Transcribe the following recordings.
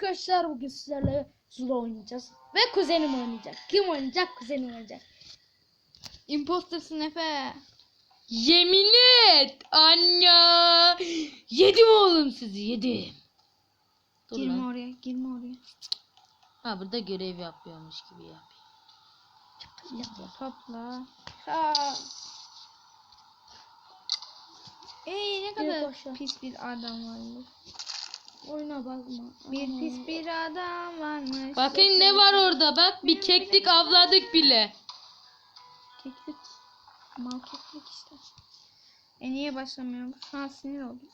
Arkadaşlar bugün sizlerle Zula oynayacağız. Ve kuzenim oynayacak. Kim oynayacak? Kuzenim oynayacak. Impostersın Efe. Yemin et anne. Yedim oğlum sizi yedim. Dur Girme lan. oraya, girme oraya. Ha burada görev yapıyormuş gibi yap. Topla. Ha. Ey ne kadar pis bir adam varmış. Oyuna bakma. Bir pis bir adam varmış. Bakın ne var orada bak bir keklik avladık bile. Keklik. Mal keklik işte. E niye başlamıyorum? Şu an sinir oldum.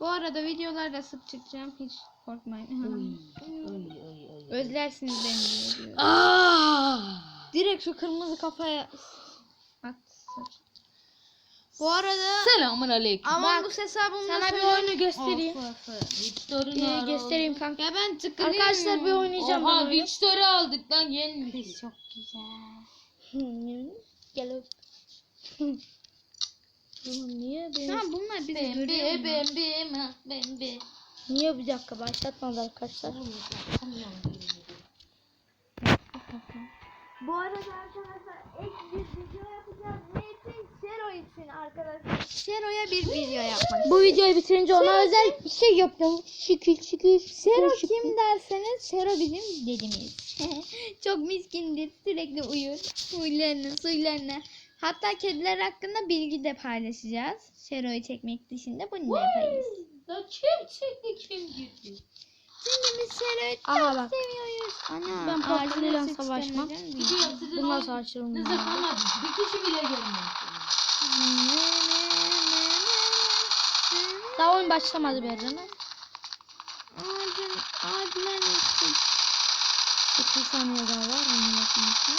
Bu arada videolarda sık çıkacağım. Hiç korkmayın. Oy, oy, oy, oy. Özlersiniz beni. Aa! Direkt şu kırmızı kafaya at. Bu arada Selamun aleyküm. Among Us hesabımda Sana bir oyunu göstereyim. Victor'un Ee, göstereyim kanka. Ya ben tıklayayım. Arkadaşlar bir oynayacağım ben Oha. Victor'u aldık lan yenmiş. Çok güzel. Gel. Oğlum niye Şu beni... an bunlar bizi Bembe görüyor mu? bembe ma bembe. Niye bir dakika başlatmadı arkadaşlar? Bu arada arkadaşlar ek bir video yapacağız. Ne için? Şero için arkadaşlar. Şero'ya bir video yapmak. Bu videoyu bitirince ona özel bir şey yapıyorum. Şükür şükür. Şero şükür. kim derseniz Şero bizim dedimiz. Çok miskindir. Sürekli uyur. Huylarını, suylarını. Hatta kediler hakkında bilgi de paylaşacağız. Şero'yu çekmek dışında bunu da yaparız. Ya kim çekti kim gitti? Çünkü biz Şero'yu çok Aha bak. seviyoruz. Ana, Ben sıçtım savaşmam. Bunlar savaşırım. Kızı kalmadı. Bir kişi bile gelmedi. Oyun başlamadı bir mi? Ağacın, ağacına geçtik. 30 saniye daha var oyun başlamasına.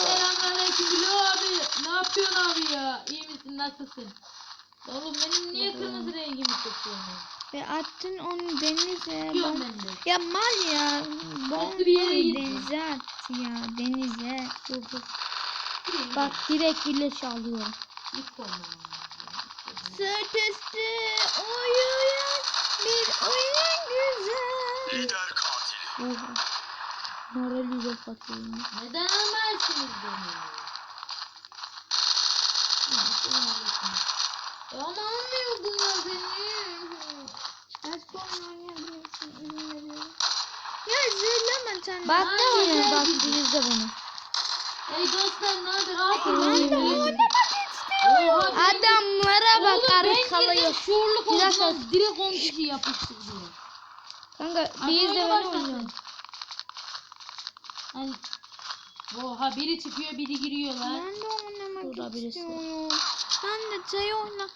Selamünaleyküm Bilo abi. Ne yapıyorsun abi ya? İyi misin? Nasılsın? Oğlum benim niye kırmızı rengimi tutuyorsun? Ve attın onu denize. De. Ya mal ya. Bir Bombayı gittim. denize attı ya. Denize. Dur dur. Bak direkt birleşi alıyorum. Git sonra. Sırt üstü uyuyan bir oyun güzel. Lider katili. Oha. Morali yok atıyorum. Neden almazsınız beni? Ya ama almıyor bunlar beni. Oyun oynayabilirsin. izin veriyorum. Ya zırlama sen. Bak ne oynuyor bak izle bunu. Ey dostlar ne haber? Ben de oynamak Adamlara bak ben arkalıyor. dakika. oldular. Direkt 10 kişi yapıştı diyor. Kanka bir oyuna ben oynuyorum. Hani Oha biri çıkıyor biri giriyor lan. Ben de oynamak Burada istiyorum. Ben de çay oyna.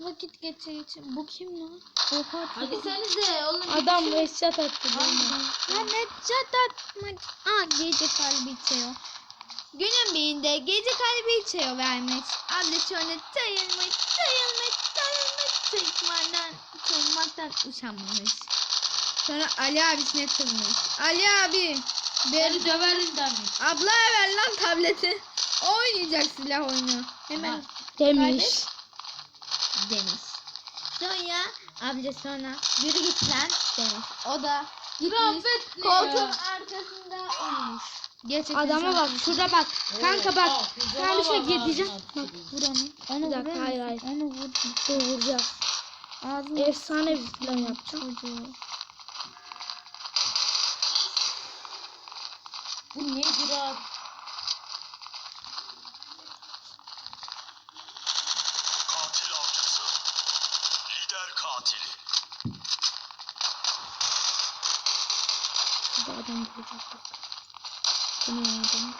Vakit geçir için. Bu kim lan? Oha. Hadi seniz de oğlum. Adam headshot attı. ne çat atmak. Aa gece kalbi içiyor. Günün birinde gece kalbi içiyor vermiş. Abla şöyle sayılmış, sayılmış, sayılmış. Sayılmaktan, sayılmaktan usanmamış. Sonra Ali abisine kızmış. Ali abi. Beni döverim demiş. ablaya ver lan tableti. Oynayacak silah oyunu. Hemen Ama- Demiş. demiş. Sonra amca sonra yürü git lan demiş. O da gitmiş koltuğun arkasında uyumuş. Gerçekten Adama bak şurada bak. Kanka bak. Sana bir şey getireceğim. Bak vur onu. Bir dakika hayır hayır. Onu vur. Dur vuracağız. Ağzını Efsane bir plan yapacağım. çocuğu. Bu nedir abi? Katil avcısı. Lider katili. Burada adam vuracak bak. Bu ne ya adam?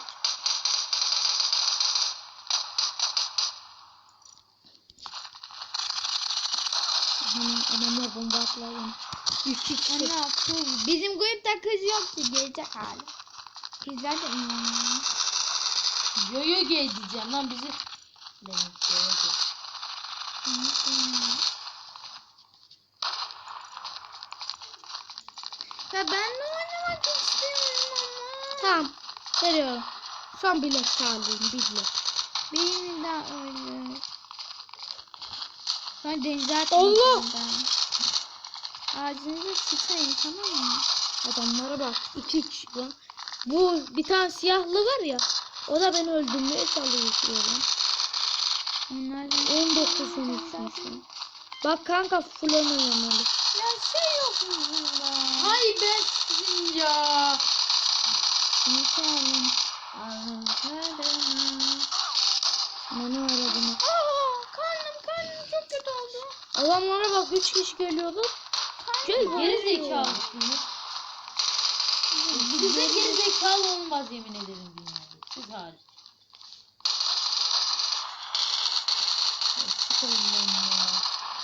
Hani adamlar bomba bana. Üç kişi. Ne yaptı? Bizim grupta kız yok ki gelecek hali. Kızlar da inanmıyor. Yoyo gay diyeceğim lan bizi. Demek yoyo gay. Ya ben de oynamak istiyorum ama. Tamam. Veriyorum. Son bilek çağırdım. Bilek. Birini daha öyle. Ben denize atmayacağım Allah! ben. Ağacınıza sıçayım tamam mı? Adamlara bak. iki kişi lan. Bu bir tane siyahlı var ya. O da beni öldürmeye çalışıyor lan. Onlardan 19 13 Bak kanka fullen oynamalı. Ya şey yok mu bunda? Hay ben sizin ya. Geçelim. Bana aradım. Aa, karnım karnım çok kötü oldu. Adamlara bak 3 kişi geliyordu. Gel Geri zekalısınız. Size geri zekalı olmaz yemin ederim dünyada. Siz hariç.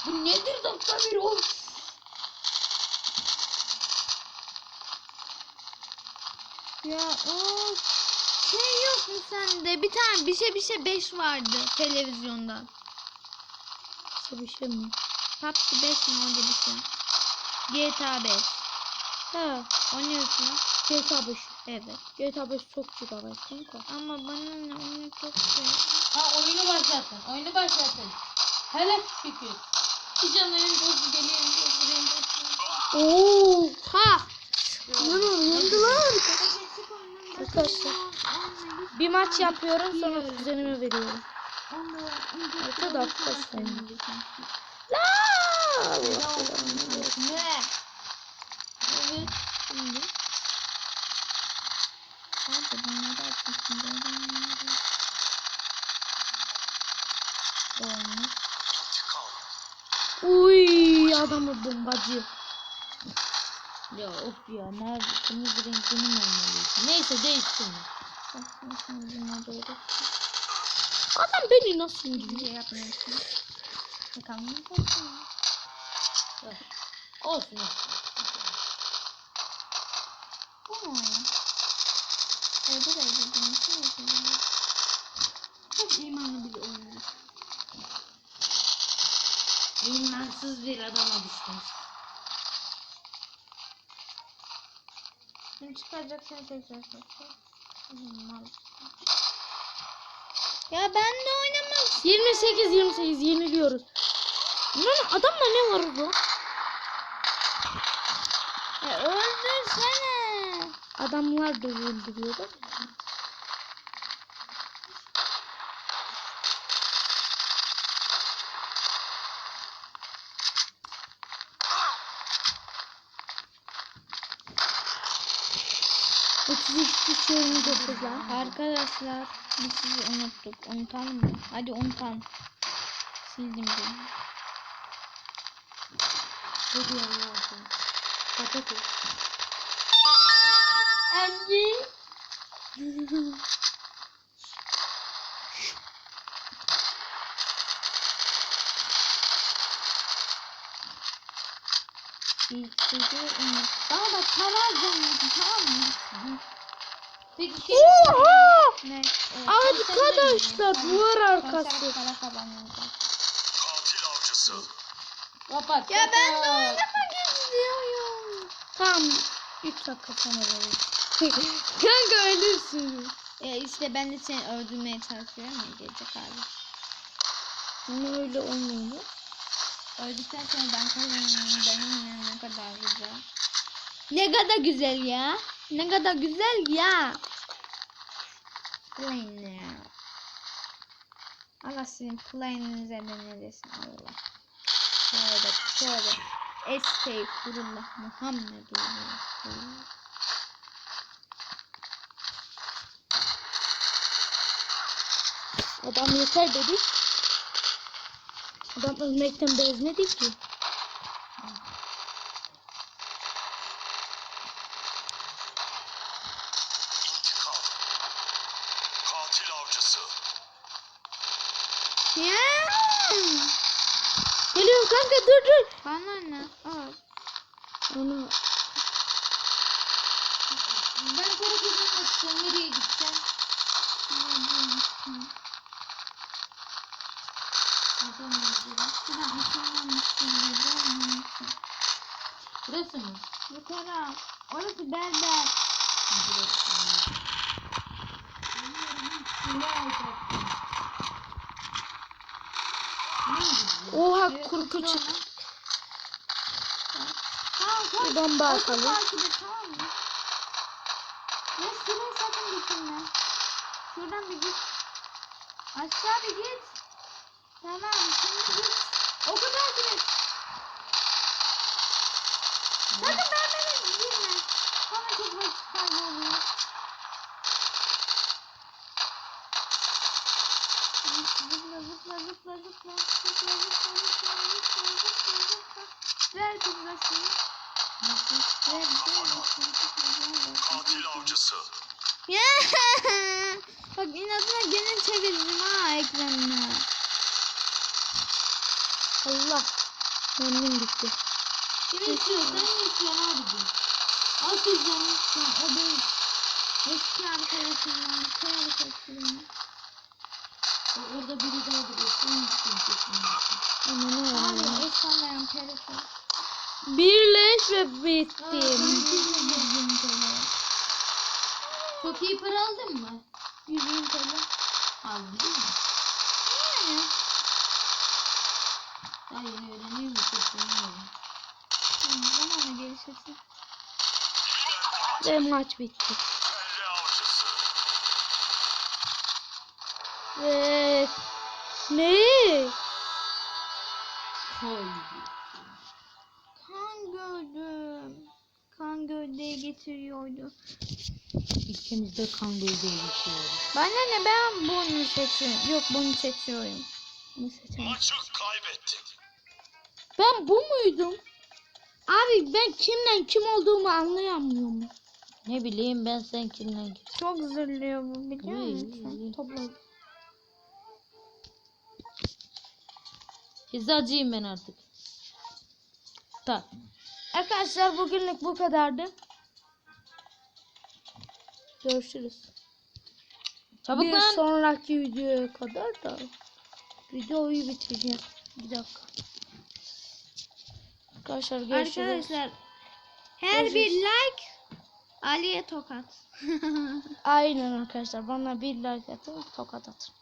Bu nedir dakika bir of. Ya of. Şey yok mu sende? Bir tane bir şey bir şey 5 vardı televizyonda. İşte bir şey mi? PUBG 5 mi öyle bir şey. GTA 5. Ha. Oynuyorsun ya. GTA 5. Evet. GTA 5 çok GB kanka. Ama bana ne onu çok şey. Ha oyunu başlattın. Oyunu başlattın. Hele şükür. Bir canların bozu geliyor. Bozu bozu. Oo. Ha. Lan. Arkadaşlar. Bir maç yapıyorum sonra kuzenime veriyorum. Orta da belanı versin. Ne? Evet. Şimdi. Hadi açmışsın. Olmuş. İntikam. Uy adamı bombacı. Ya of ya nerede? Kırmızı renk benim olmalıydı. Neyse değişsin. Adam beni nasıl indiriyor? şey yapmıyorsun. Bakalım ne olsun. Olsun olsun. Bu mu oyun? E bu da iyi. Bu nasıl olsun? Çok imanlı bir oyun. İmansız bir adama düştüm. Şimdi çıkaracak seni tekrar satacak. Ya ben de oynamam. 28 28 yeniliyoruz. Lan adamla ne var bu? Ya öldürsene. Adamlar da öldürüyor da. 33 29 lan. Arkadaşlar biz sizi unuttuk. Unutan mı? Hadi unutan. Sildim ben. Ne diyorum ya? Patates. Anne. Bana bak para harcamışsın tamam mı? Peki şey Oha! Ne? Arkadaşlar duvar arkası. Para kazanıyoruz. Katil avcısı. kapat. Ya ben de kapat. oynamak istiyorum. Tamam. 3 dakika sonra vereyim. Kanka ölürsün. Ya işte ben de seni öldürmeye çalışıyorum ya gelecek abi. Ama öyle olmuyor. Öldükten sonra ben kazanıyorum. Benim ne kadar güzel. Ne kadar güzel ya. Ne kadar güzel ya. Plain ya. Allah sizin plaininize de ne desin Allah. Tövbe tövbe. Estağfurullah Muhammedullah. Adam yeter dedi. Adam ölmekten bezmedi ki. Ya. Geliyorum kanka dur dur. Bana ne? Al. Onu Ben para kazanmak istiyorum. Nereye gideceğim? Burası mı? Taraf. Orası berber. Burası. Oha kurku çık. Buradan bakalım. Ya şuraya sakın gitme. Şuradan bir git. Aşağı bir git. Tamam şimdi git. O kadar git. Sakın ben beni girme. Bana çok vakit kayboluyor. Zıpla zıpla zıpla zıpla zıpla zıpla zıpla zıpla zıpla Ver kızlasını. Ver Katil avcısı. Bak inadına gene çevirdim ha ekranını. Allah. Mermim gitti. Kim istiyor? Sen mi istiyorsun abicim? Onu. Ha, o benim eski arkadaşımdan. Orada biri daha duruyor. Onun için. Ama ne yani? Abi eşyalarım perifin. Birleş ve bittim. Kokiyi şey para aldın mı? 100 TL. Aldın değil mi? Yani. Daha yeni öğreniyor musun? Bilmiyorum. Bana mı gelişirsin? Maç bitti. Ve ne? Koy. Kan gördüm. Kan gövdeye getiriyordu. İkimiz de kan gözüyle geçiyoruz. Bana ne ben bunu seçiyorum. Yok bunu seçiyorum. Bunu seçiyorum. Maçı kaybettin. Ben bu muydum? Abi ben kimden kim olduğumu anlayamıyorum. Ne bileyim ben sen kimden geç. Çok zırlıyor bu biliyor musun? Topla. Hizacıyım ben artık. Tak. Arkadaşlar bugünlük bu kadardı. Görüşürüz. Çabuk bir lan. sonraki videoya kadar da videoyu bitireceğim. Bir dakika. Arkadaşlar görüşürüz. Arkadaşlar her bir Görüşürüz. like Ali'ye tokat. Aynen arkadaşlar bana bir like atın tokat atın.